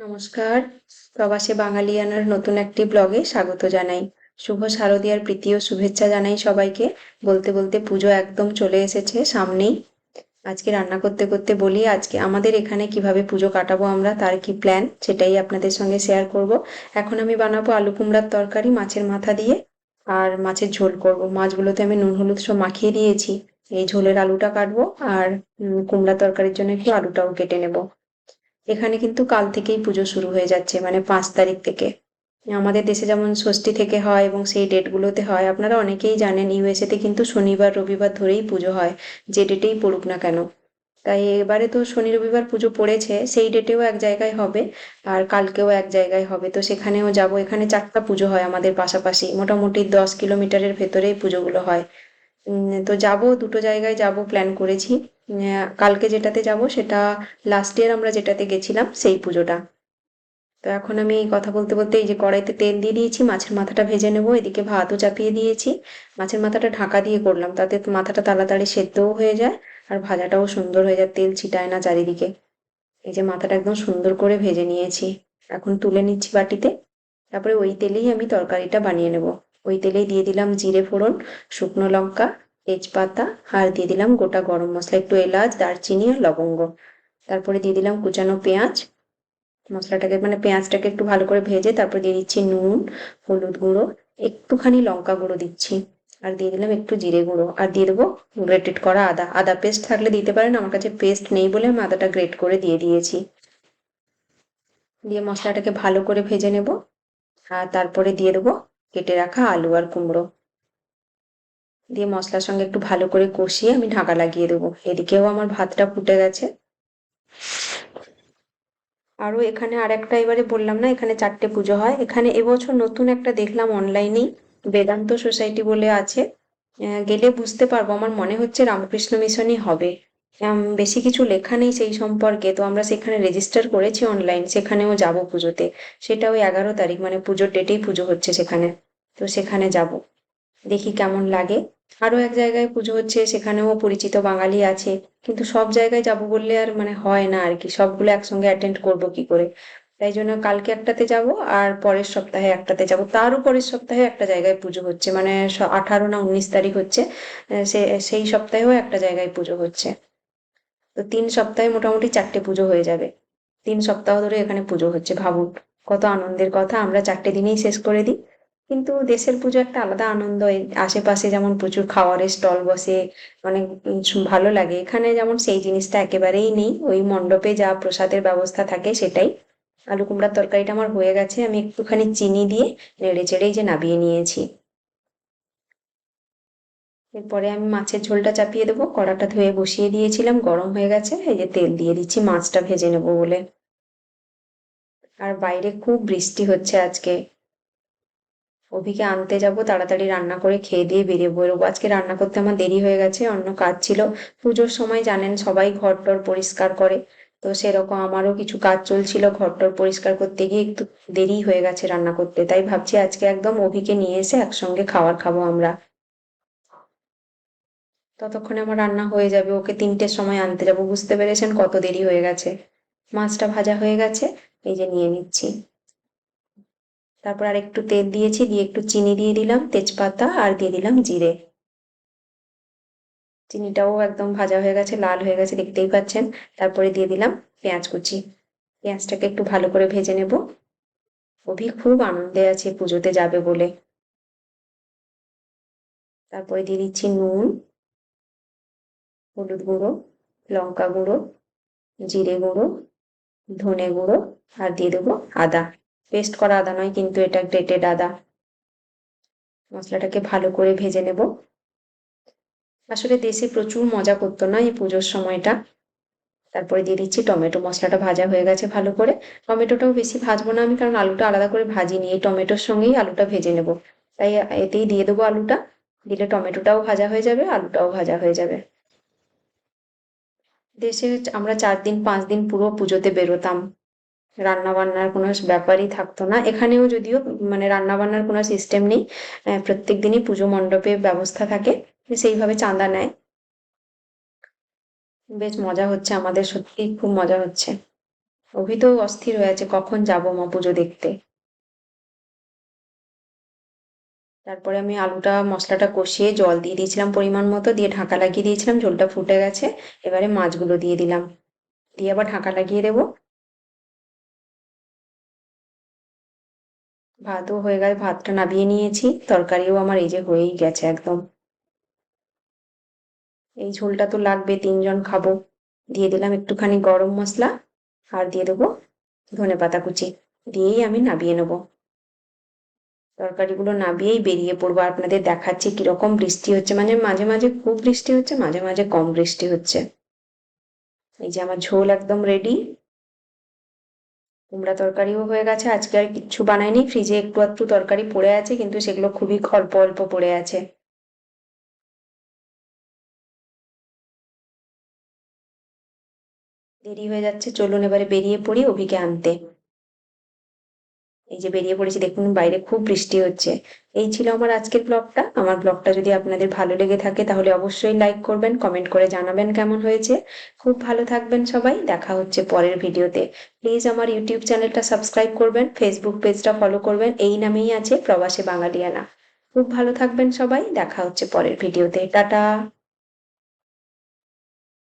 নমস্কার। প্রবাসে বাঙালিয়ানার নতুন একটি ব্লগে স্বাগত জানাই। শুভ শারদীয়ার প্রীতি ও শুভেচ্ছা জানাই সবাইকে। বলতে বলতে পুজো একদম চলে এসেছে সামনেই। আজকে রান্না করতে করতে বলি, আজকে আমাদের এখানে কীভাবে পুজো কাটাবো আমরা, তার কি প্ল্যান সেটাই আপনাদের সঙ্গে শেয়ার করব। এখন আমি বানাবো আলু কুমড়ার তরকারি মাছের মাথা দিয়ে, আর মাছের ঝোল করব। মাছগুলোতে আমি নুন হলুদ সব মাখিয়ে দিয়েছি। এই ঝোলের আলুটা কাটবো, আর কুমড়া তরকারির জন্য একটু আলুটাও কেটে নেব। এখানে কিন্তু কাল থেকেই পুজো শুরু হয়ে যাচ্ছে মানে পাঁচ তারিখ থেকে। আমাদের দেশে যেমন ষষ্ঠী থেকে হয় এবং সেই ডেটগুলোতে হয়, আপনারা অনেকেই জানেন ইউএসএ তে কিন্তু শনিবার, রবিবার ধরেই পুজো হয়, যে ডেটেই পড়ুক না কেন। তাই এবারে তো শনি, রবিবার পুজো পড়েছে, সেই ডেটেও এক জায়গায় হবে আর কালকেও এক জায়গায় হবে। তো সেখানেও যাব, এখানে চারটা পুজো হয় আমাদের পাশাপাশি, মোটামুটি দশ কিলোমিটারের ভেতরেই পুজোগুলো হয়। তো যাব, দুটো জায়গায় যাব, প্ল্যান করেছি। কালকে যেটাতে যাব সেটা লাস্ট ইয়ার আমরা যেটাতে গেছিলাম, সেই পুজোটা। তো এখন আমি কথা বলতে বলতে এই যে কড়াইতে তেল দিয়ে দিয়েছি, মাছের মাথাটা ভেজে নেব, এদিকে ভাতও চাপিয়ে দিয়েছি। মাছের মাথাটা ঢাকা দিয়ে করলাম, তাতে মাথাটা তাড়াতাড়ি সেদ্ধও হয়ে যায় আর ভাজাটাও সুন্দর হয়ে যায়, তেল ছিটায় না চারিদিকে। এই যে মাথাটা একদম সুন্দর করে ভেজে নিয়েছি, এখন তুলে নিচ্ছি বাটিতে। তারপরে ওই তেলেই আমি তরকারিটা বানিয়ে নেব। ওই তেলেই দিয়ে দিলাম জিরে ফোড়ন, শুকনো লঙ্কা তেজপাতা, আর দিয়ে দিলাম গোটা গরম মশলা, একটু এলাচ, দারচিনি আর লবঙ্গ। তারপরে দিয়ে দিলাম কুচানো পেঁয়াজ। মশলাটাকে মানে পেঁয়াজটাকে একটু ভালো করে ভেজে তারপর দিয়ে দিচ্ছি নুন, হলুদ গুঁড়ো, একটুখানি লঙ্কা গুঁড়ো দিচ্ছি। আর দিয়ে দিলাম একটু জিরে গুঁড়ো। আর দিয়ে দেবো গ্রেটেড করা আদা। আদা পেস্ট থাকলে দিতে পারেন, আমার কাছে পেস্ট নেই বলে আমি আদাটা গ্রেট করে দিয়ে দিয়েছি। দিয়ে মশলাটাকে ভালো করে ভেজে নেব। আর তারপরে দিয়ে দেবো কেটে রাখা আলু আর কুমড়ো। দিয়ে মশলার সঙ্গে একটু ভালো করে কষিয়ে আমি ঢাকা লাগিয়ে দেবো। এদিকেও আমার ভাতটা ফুটে গেছে। আরও এখানে আর একটা এবারে বললাম না, এখানে চারটে পুজো হয়। এখানে এবছর নতুন একটা দেখলাম অনলাইনেই বেদান্ত সোসাইটি বলে আছে। গেলে বুঝতে পারব, আমার মনে হচ্ছে রামকৃষ্ণ মিশনই হবে। বেশি কিছু লেখা নেই সেই সম্পর্কে, তো আমরা সেখানে রেজিস্টার করেছি অনলাইন সেখানেও যাব পুজোতে। সেটা ওই এগারো তারিখ মানে পুজোর ডেটেই পুজো হচ্ছে সেখানে। তো সেখানে যাব। দেখি কেমন লাগে। আরও এক জায়গায় পুজো হচ্ছে, সেখানেও পরিচিত বাঙালি আছে। কিন্তু সব জায়গায় যাব বললে আর মানে হয় না আর কি। সবগুলো একসঙ্গে অ্যাটেন্ড করব কি করে? তাই জন্য কালকে একটাতে যাব আর পরের সপ্তাহে একটাতে যাব। তারও পরের সপ্তাহে একটা জায়গায় পুজো হচ্ছে। মানে আঠারো না উনিশ তারিখ হচ্ছে। সে, সেই সপ্তাহেও একটা জায়গায় পুজো হচ্ছে। তো তিন সপ্তাহে মোটামুটি চারটে পুজো হয়ে যাবে। তিন সপ্তাহ ধরে এখানে পুজো হচ্ছে ভাবুন। কত আনন্দের কথা। আমরা চারটে দিনেই শেষ করে দিই। কিন্তু দেশের পুজো একটা আলাদা আনন্দ। আশেপাশে যেমন প্রচুর খাওয়ারের স্টল বসে, অনেক ভালো লাগে। এখানে যেমন সেই জিনিসটা একেবারেই নেই। ওই মণ্ডপে যা প্রসাদের ব্যবস্থা থাকে সেটাই। আলু কুমড়ার তরকারিটা আমার হয়ে গেছে। আমি একটুখানি চিনি দিয়ে নেড়ে চেড়েই যে নাবিয়ে নিয়েছি। এরপরে আমি মাছের ঝোলটা চাপিয়ে দেবো। কড়াটা ধুয়ে বসিয়ে দিয়েছিলাম। গরম হয়ে গেছে। এই যে তেল দিয়ে দিচ্ছি, মাছটা ভেজে নেব বলে। আর বাইরে খুব বৃষ্টি হচ্ছে আজকে। অভিকে আনতে যাব, তাড়াতাড়ি রান্না করে খেয়ে দিয়ে বেরিয়ে বেরোবো আজকে রান্না করতে আমার দেরি হয়ে গেছে, অন্য কাজ ছিল। পুজোর সময় জানেন, সবাই ঘর টর পরিষ্কার করে। তো সেরকম আমারও কিছু কাজ চলছিল ঘর টর পরিষ্কার করতে গিয়ে একটু দেরি হয়ে গেছে রান্না করতে। তাই ভাবছি আজকে একদম অভিকে নিয়ে এসে একসঙ্গে খাবার খাব আমরা। ততক্ষণে আমার রান্না হয়ে যাবে, ওকে তিনটের সময় আনতে যাব। বুঝতে পেরেছেন কত দেরি হয়ে গেছে? মাছটা ভাজা হয়ে গেছে, এই যে নিয়ে নিচ্ছি। তারপর আর একটু তেল দিয়েছি, দিয়ে একটু চিনি দিয়ে দিলাম, তেজপাতা আর দিয়ে দিলাম জিরে। চিনিটাও একদম ভাজা হয়ে গেছে, লাল হয়ে গেছে, দেখতেই পাচ্ছেন। তারপরে দিয়ে দিলাম পেঁয়াজ কুচি। পেঁয়াজটাকে একটু ভালো করে ভেজে নেব। অভি খুব আনন্দে আছে পুজোতে যাবে বলে। তারপরে দিয়ে দিচ্ছি নুন, হলুদ গুঁড়ো, লঙ্কা গুঁড়ো, জিরে গুঁড়ো, ধনে গুঁড়ো আর দিয়ে দেবো আদা। পেস্ট করা আদা নয়, কিন্তু এটা গ্রেটেড আদা। মশলাটাকে ভালো করে ভেজে নেব। আসলে দেশে প্রচুর মজা করতো না এই পুজোর সময়টা। তারপরে দিয়ে দিচ্ছি টমেটো। মশলাটা ভাজা হয়ে গেছে ভালো করে। টমেটোটাও বেশি ভাজবো না আমি, কারণ আলুটা আলাদা করে ভাজিনি এই টমেটোর সঙ্গেই আলুটা ভেজে নেব। তাই এতেই দিয়ে দেবো আলুটা। দিলে টমেটোটাও ভাজা হয়ে যাবে, আলুটাও ভাজা হয়ে যাবে। দেশে আমরা চার দিন, পাঁচ দিন পুরো পুজোতে বেরোতাম। রান্না বান্নার কোনো ব্যাপারই থাকতো না। এখানেও যদিও মানে রান্না বান্নার কোনো সিস্টেম নেই প্রত্যেক দিনই পুজো মণ্ডপে ব্যবস্থা থাকে, সেইভাবে চাঁদা নেয়। বেশ মজা হচ্ছে আমাদের সত্যি খুব মজা হচ্ছে। অভি তো অস্থির হয়ে আছে, কখন যাব মা পুজো দেখতে? তারপরে আমি আলুটা, মশলাটা কষিয়ে জল দিয়ে দিয়েছিলাম পরিমাণ মতো, দিয়ে ঢাকা লাগিয়ে দিয়েছিলাম, ঝোলটা ফুটে গেছে, এবারে মাছগুলো দিয়ে দিলাম। দিয়ে আবার ঢাকা লাগিয়ে দেবো। ভাতও হয়ে গেছে ভাতটা নামিয়ে নিয়েছি। তরকারিও আমার এই যে হয়েই গেছে একদম। এই ঝোলটা তো লাগবে, তিনজন খাব। দিয়ে দিলাম একটুখানি গরম মশলা আর দিয়ে দেবো ধনে পাতা কুচি। দিয়েই আমি নামিয়ে নেব। তরকারিগুলো নামিয়েই বেরিয়ে পড়ব। আপনাদের দেখাচ্ছি কীরকম বৃষ্টি হচ্ছে। মানে মাঝে মাঝে খুব বৃষ্টি হচ্ছে, মাঝে মাঝে কম বৃষ্টি হচ্ছে। এই যে আমার ঝোল একদম রেডি কুমড়া তরকারিও হয়ে গেছে। আজকে আর কিচ্ছু বানাইনি। ফ্রিজে একটু আধটু তরকারি পড়ে আছে, কিন্তু সেগুলো খুবই অল্প অল্প পড়ে আছে। দেরি হয়ে যাচ্ছে, চলুন এবারে বেরিয়ে পড়ি অভিকে আনতে। এই যে বেরিয়ে পড়েছি, দেখুন বাইরে খুব বৃষ্টি হচ্ছে। এই ছিল আমার আজকের ব্লগটা। আমার ব্লগটা যদি আপনাদের ভালো লেগে থাকে, তাহলে অবশ্যই লাইক করবেন কমেন্ট করে জানাবেন কেমন হয়েছে। খুব ভালো থাকবেন সবাই, দেখা হচ্ছে পরের ভিডিওতে। প্লিজ আমার ইউটিউব চ্যানেলটা সাবস্ক্রাইব করবেন ফেসবুক পেজটা ফলো করবেন, এই নামেই আছে প্রবাসে বাঙালিয়ানা। খুব ভালো থাকবেন সবাই, দেখা হচ্ছে পরের ভিডিওতে। টাটা!